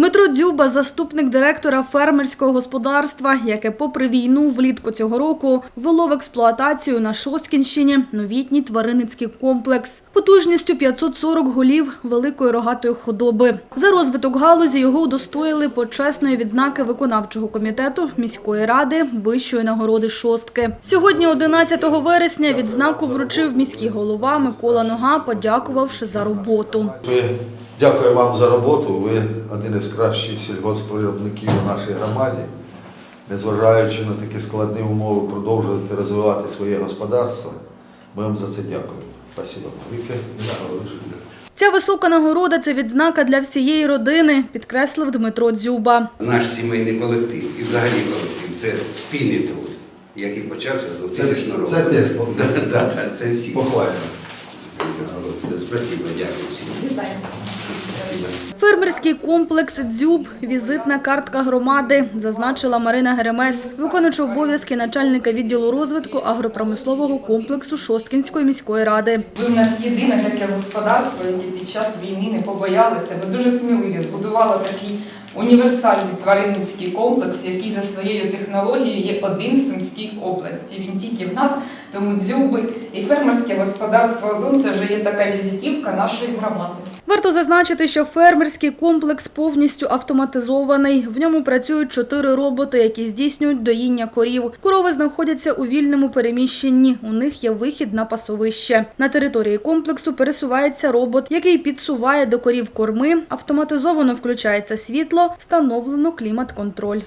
Дмитро Дзюба, заступник директора фермерського господарства, яке попри війну влітку цього року ввело в експлуатацію на Шоскінщині новітній тваринницький комплекс потужністю 540 голів великої рогатої худоби. За розвиток галузі його удостоїли почесної відзнаки виконавчого комітету міської ради вищої нагороди шостки. Сьогодні, 11 вересня, відзнаку вручив міський голова Микола Нога, подякувавши за роботу. Дякую вам за роботу. Ви один із кращих сільгоспвиробників у нашій громаді. Незважаючи на такі складні умови, продовжуєте розвивати своє господарство. Ми вам за це дякуємо. Спасибо. Ця висока нагорода це відзнака для всієї родини, підкреслив Дмитро Дзюба. Наш сімейний колектив і взагалі колектив це спільний труд, який почався з 2000 року. це теж Да, да, да, це всі. Похвально. Спасибо, дякую всім. Фермерський комплекс Дзюб візитна картка громади, зазначила Марина Геремес, виконуючи обов'язки начальника відділу розвитку агропромислового комплексу Шосткінської міської ради. Ви в нас єдине таке господарство, яке під час війни не побоялися. Ви дуже сміливі збудували такий універсальний тваринницький комплекс, який за своєю технологією є один в Сумській області. Він тільки в нас, тому дзюби і фермерське господарство Озон це вже є така візитівка нашої громади. Варто зазначити, що фермерський комплекс повністю автоматизований. В ньому працюють чотири роботи, які здійснюють доїння корів. Корови знаходяться у вільному переміщенні. У них є вихід на пасовище. На території комплексу пересувається робот, який підсуває до корів корми. Автоматизовано включається світло, встановлено клімат-контроль.